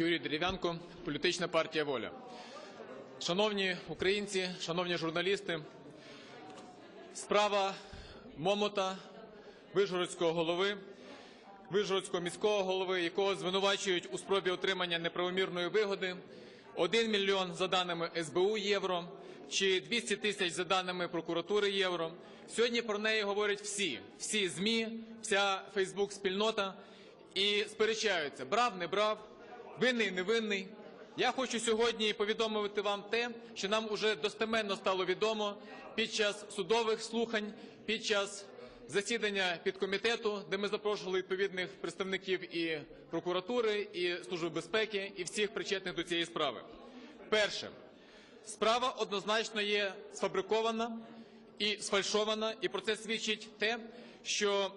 Юрій Дерев'янко, політична партія Воля. Шановні українці, шановні журналісти, справа Момота, Вижгородського голови, Вижгородського міського голови, якого звинувачують у спробі отримання неправомірної вигоди, 1 мільйон за даними СБУ євро чи 200 тисяч за даними прокуратури євро. Сьогодні про неї говорять всі, всі ЗМІ, вся Фейсбук-спільнота і сперечаються, брав, не брав, винний, невинний. Я хочу сьогодні повідомити вам те, що нам уже достеменно стало відомо під час судових слухань, під час засідання підкомітету, де ми запрошували відповідних представників і прокуратури, і служби безпеки, і всіх причетних до цієї справи. Перше, справа однозначно є сфабрикована і сфальшована, і про це свідчить те, що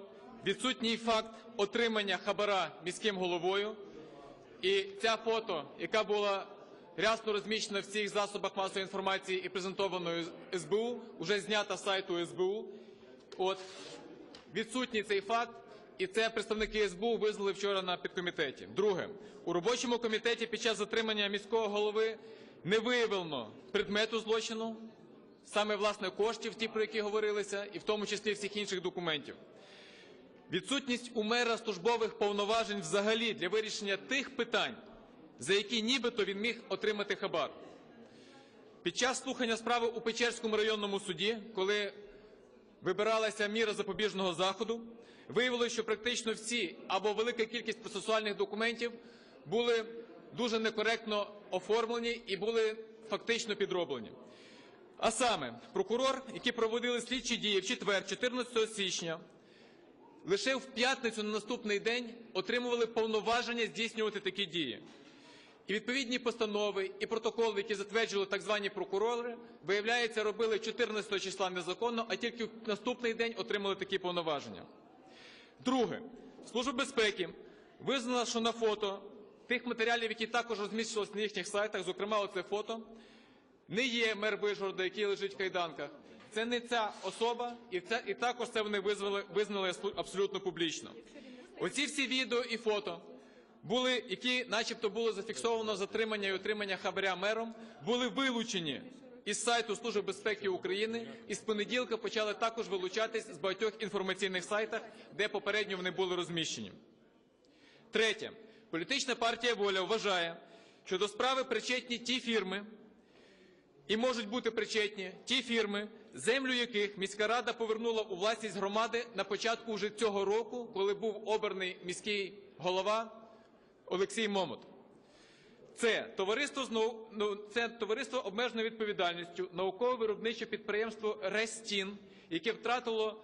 відсутній факт отримання хабара міським головою. І ця фото, яка була рясно розміщена в всіх засобах масової інформації і презентованою СБУ, вже знята з сайту СБУ. От відсутній цей факт, і це представники СБУ визнали вчора на підкомітеті. Друге, у робочому комітеті під час затримання міського голови не виявлено предмету злочину, саме власне коштів, ті, про які говорилися, і в тому числі всіх інших документів. Відсутність у мера службових повноважень взагалі для вирішення тих питань, за які нібито він міг отримати хабар. Під час слухання справи у Печерському районному суді, коли вибиралася міра запобіжного заходу, виявилося, що практично всі або велика кількість процесуальних документів були дуже некоректно оформлені і були фактично підроблені. А саме, прокурор, які проводили слідчі дії в четвер, 14 січня, лише в п'ятницю на наступний день отримували повноваження здійснювати такі дії. І відповідні постанови і протоколи, які затверджували так звані прокурори, виявляється, робили 14 числа незаконно, а тільки в наступний день отримали такі повноваження. Друге, Служба безпеки визнала, що на фото тих матеріалів, які також розміщувалися на їхніх сайтах, зокрема оце фото, не є мер Вишгорода, який лежить в кайданках. Це не ця особа, і, це, і також це вони визнали, визнали абсолютно публічно. Оці всі відео і фото були, які, начебто, було зафіксовано затримання і отримання хабаря мером, були вилучені із сайту Служби безпеки України і з понеділка почали також вилучатись з багатьох інформаційних сайтах, де попередньо вони були розміщені. Третє. Політична партія Воля вважає, що до справи причетні ті фірми, і можуть бути причетні ті фірми, землю яких міська рада повернула у власність громади на початку вже цього року, коли був обраний міський голова Олексій Момот. Це товариство ну, це товариство обмеженою відповідальністю, науково-виробниче підприємство Рестін, яке втратило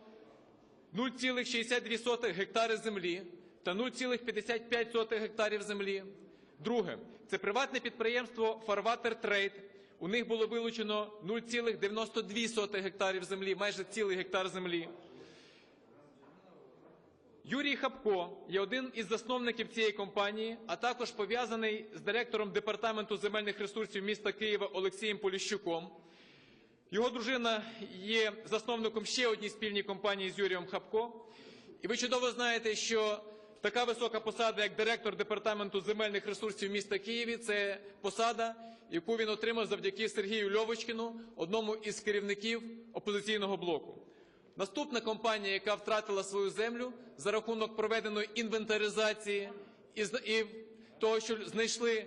0,62 гектари землі та 0,55 гектарів землі. Друге, це приватне підприємство Фарватер Трейд. У них було вилучено 0,92 гектарів землі, майже цілий гектар землі. Юрій Хапко є один із засновників цієї компанії, а також пов'язаний з директором департаменту земельних ресурсів міста Києва Олексієм Поліщуком. Його дружина є засновником ще однієї спільній компанії з Юрієм Хапко. І ви чудово знаєте, що така висока посада, як директор департаменту земельних ресурсів міста Києві, це посада, яку він отримав завдяки Сергію Льовочкіну, одному із керівників опозиційного блоку. Наступна компанія, яка втратила свою землю за рахунок проведеної інвентаризації і, того, що знайшли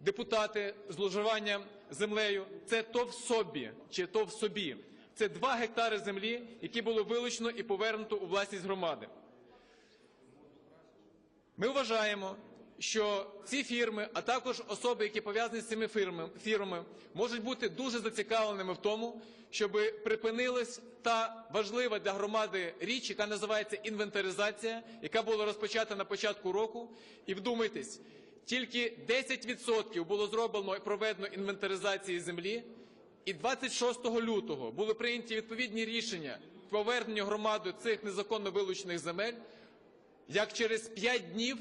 депутати зловживання землею, це ТОВ собі чи ТОВ собі. Це 2 гектари землі, які було вилучено і повернуто у власність громади. Ми вважаємо, що ці фірми, а також особи, які пов'язані з цими фірмами, можуть бути дуже зацікавленими в тому, щоб припинилась та важлива для громади річ, яка називається інвентаризація, яка була розпочата на початку року. І вдумайтесь, тільки 10% було зроблено і проведено інвентаризації землі, і 26 лютого були прийняті відповідні рішення по поверненню громади цих незаконно вилучених земель як через 5 днів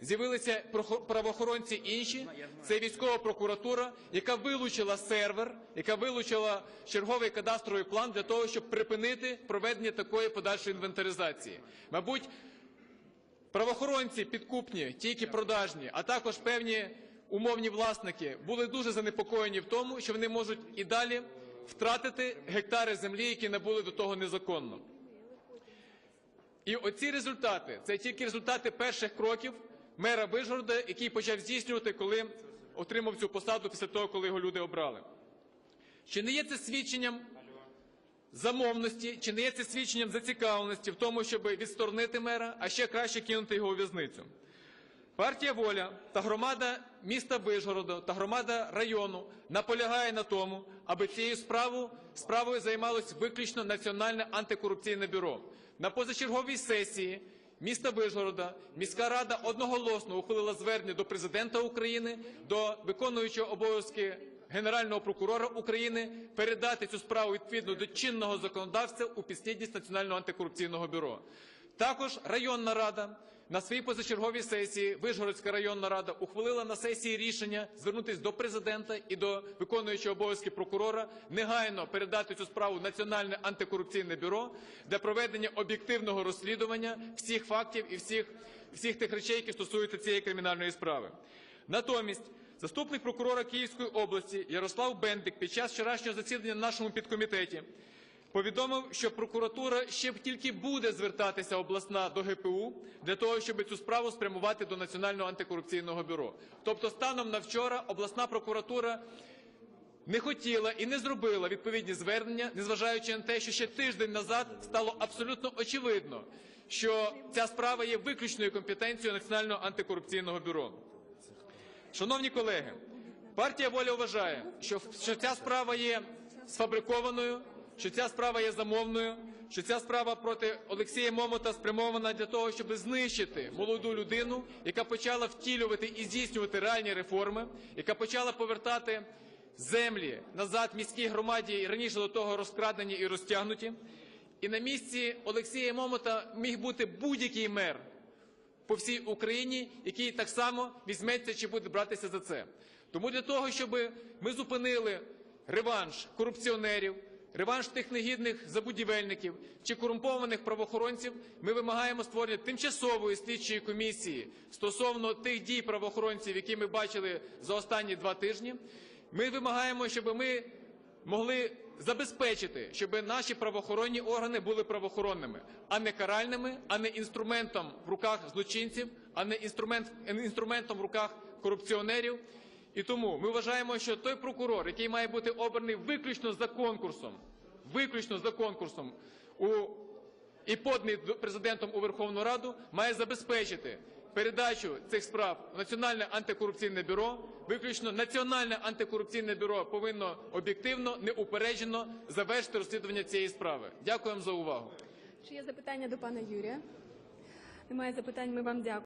з'явилися правоохоронці інші, це військова прокуратура, яка вилучила сервер, яка вилучила черговий кадастровий план для того, щоб припинити проведення такої подальшої інвентаризації. Мабуть, Правоохоронці підкупні, тільки продажні, а також певні умовні власники були дуже занепокоєні в тому, що вони можуть і далі втратити гектари землі, які набули до того незаконно. І оці результати це тільки результати перших кроків мера Вишгорода, який почав здійснювати, коли отримав цю посаду після того, коли його люди обрали. Чи не є це свідченням замовності, чи не є це свідченням зацікавленості в тому, щоб відсторонити мера, а ще краще кинути його у в'язницю? Партія Воля та громада міста Вишгорода та громада району наполягає на тому, аби цією справою, справою займалось виключно Національне антикорупційне бюро. На позачерговій сесії міста Вижгорода міська рада одноголосно ухвалила звернення до президента України, до виконуючого обов'язки Генерального прокурора України передати цю справу відповідно до чинного законодавства у підслідність Національного антикорупційного бюро. Також районна рада на своїй позачерговій сесії Вишгородська районна рада ухвалила на сесії рішення звернутися до президента і до виконуючого обов'язки прокурора негайно передати цю справу в Національне антикорупційне бюро для проведення об'єктивного розслідування всіх фактів і всіх, всіх тих речей, які стосуються цієї кримінальної справи. Натомість заступник прокурора Київської області Ярослав Бендик під час вчорашнього засідання на нашому підкомітеті повідомив, що прокуратура ще тільки буде звертатися обласна до ГПУ для того, щоб цю справу спрямувати до Національного антикорупційного бюро. Тобто, станом на вчора обласна прокуратура не хотіла і не зробила відповідні звернення, незважаючи на те, що ще тиждень назад стало абсолютно очевидно, що ця справа є виключною компетенцією Національного антикорупційного бюро. Шановні колеги, партія воля вважає, що, ця справа є сфабрикованою, що ця справа є замовною, що ця справа проти Олексія Момота спрямована для того, щоб знищити молоду людину, яка почала втілювати і здійснювати реальні реформи, яка почала повертати землі назад міській громаді, раніше до того розкрадені і розтягнуті. І на місці Олексія Момота міг бути будь-який мер по всій Україні, який так само візьметься чи буде братися за це. Тому для того, щоб ми зупинили реванш корупціонерів, реванш тих негідних забудівельників чи корумпованих правоохоронців, ми вимагаємо створення тимчасової слідчої комісії стосовно тих дій правоохоронців, які ми бачили за останні два тижні. Ми вимагаємо, щоб ми могли забезпечити, щоб наші правоохоронні органи були правоохоронними, а не каральними, а не інструментом в руках злочинців, а не інструмент, інструментом в руках корупціонерів. І тому ми вважаємо, що той прокурор, який має бути обраний виключно за конкурсом, виключно за конкурсом у і поданий президентом у Верховну Раду, має забезпечити передачу цих справ в Національне антикорупційне бюро. Виключно Національне антикорупційне бюро повинно об'єктивно, неупереджено завершити розслідування цієї справи. Дякую вам за увагу. Чи є запитання до пана Юрія? Немає запитань. Ми вам дякуємо.